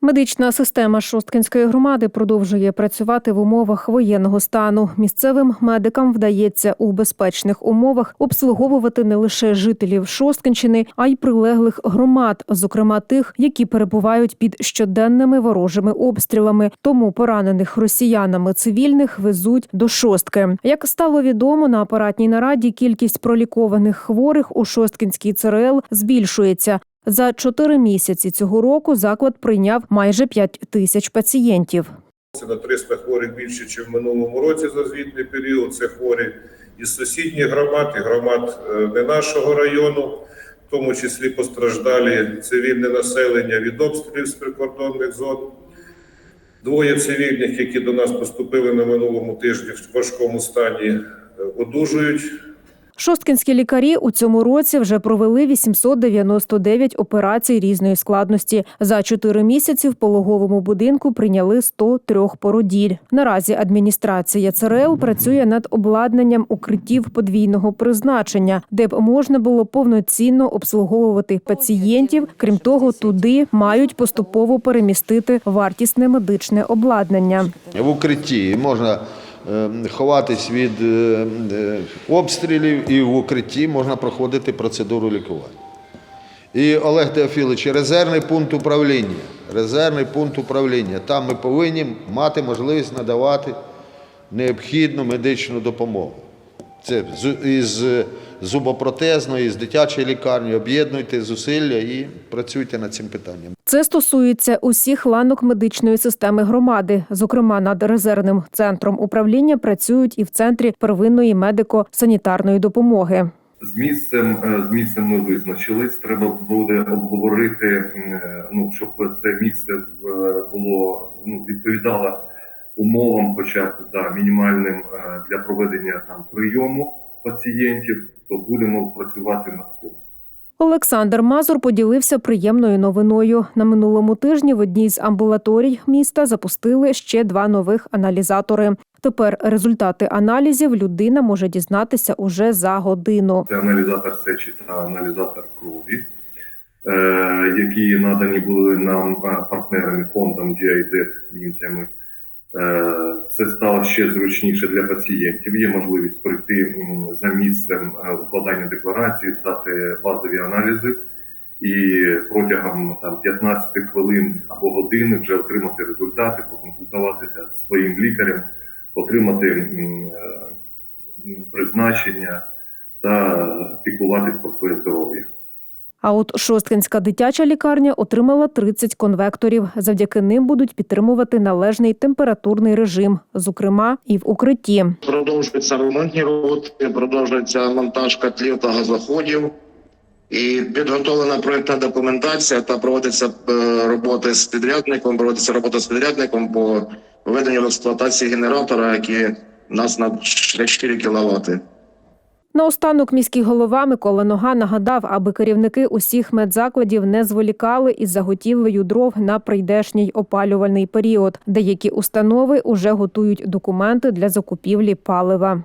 Медична система Шосткинської громади продовжує працювати в умовах воєнного стану. Місцевим медикам вдається у безпечних умовах обслуговувати не лише жителів Шосткинщини, а й прилеглих громад, зокрема тих, які перебувають під щоденними ворожими обстрілами. Тому поранених росіянами цивільних везуть до шостки. Як стало відомо на апаратній нараді, кількість пролікованих хворих у Шосткинській ЦРЛ збільшується. За чотири місяці цього року заклад прийняв майже 5 тисяч пацієнтів. Це на 300 хворих більше, ніж в минулому році за звітний період. Це хворі із сусідніх громад і громад е, не нашого району, в тому числі постраждалі цивільне населення від обстрілів з прикордонних зон. Двоє цивільних, які до нас поступили на минулому тижні в важкому стані, е, одужують. Шосткінські лікарі у цьому році вже провели 899 операцій різної складності. За чотири місяці в пологовому будинку прийняли 103 породіль. Наразі адміністрація ЦРЛ працює над обладнанням укриттів подвійного призначення, де б можна було повноцінно обслуговувати пацієнтів. Крім того, туди мають поступово перемістити вартісне медичне обладнання. в укритті. Можна ховатись від е, е, обстрілів, і в укритті можна проходити процедуру лікування. І Олег Теофілович, резервний пункт управління. Резервний пункт управління. Там ми повинні мати можливість надавати необхідну медичну допомогу. Це з- із зубопротезної, з дитячої лікарні. Об'єднуйте зусилля і працюйте над цим питанням. Це стосується усіх ланок медичної системи громади. Зокрема, над резервним центром управління працюють і в центрі первинної медико-санітарної допомоги. З місцем, е, з місцем ми визначились. Треба буде обговорити, е, ну щоб це місце е, було ну відповідало умовам, хоча б да, мінімальним е, для проведення там прийому пацієнтів, то будемо працювати над цим. Олександр Мазур поділився приємною новиною. На минулому тижні в одній з амбулаторій міста запустили ще два нових аналізатори. Тепер результати аналізів людина може дізнатися уже за годину. Це аналізатор сечі та аналізатор крові, е, які надані були нам е, партнерами фондом GIZ німцями. Е, Це стало ще зручніше для пацієнтів. Є можливість прийти за місцем е, укладання декларації, здати базові аналізи і протягом там 15 хвилин або години вже отримати результати, проконсультуватися зі своїм лікарем, отримати е, призначення та піклуватись про своє здоров'я. А от Шосткинська дитяча лікарня отримала 30 конвекторів. Завдяки ним будуть підтримувати належний температурний режим, зокрема і в укритті. Продовжуються ремонтні роботи, продовжується монтаж котлів та газоходів. І підготовлена проєктна документація та проводиться е, роботи з підрядником. Проводиться робота з підрядником по введенню в експлуатації генератора, який нас на 4 кВт. Наостанок міський голова Микола Нога нагадав, аби керівники усіх медзакладів не зволікали із заготівлею дров на прийдешній опалювальний період. Деякі установи уже готують документи для закупівлі палива.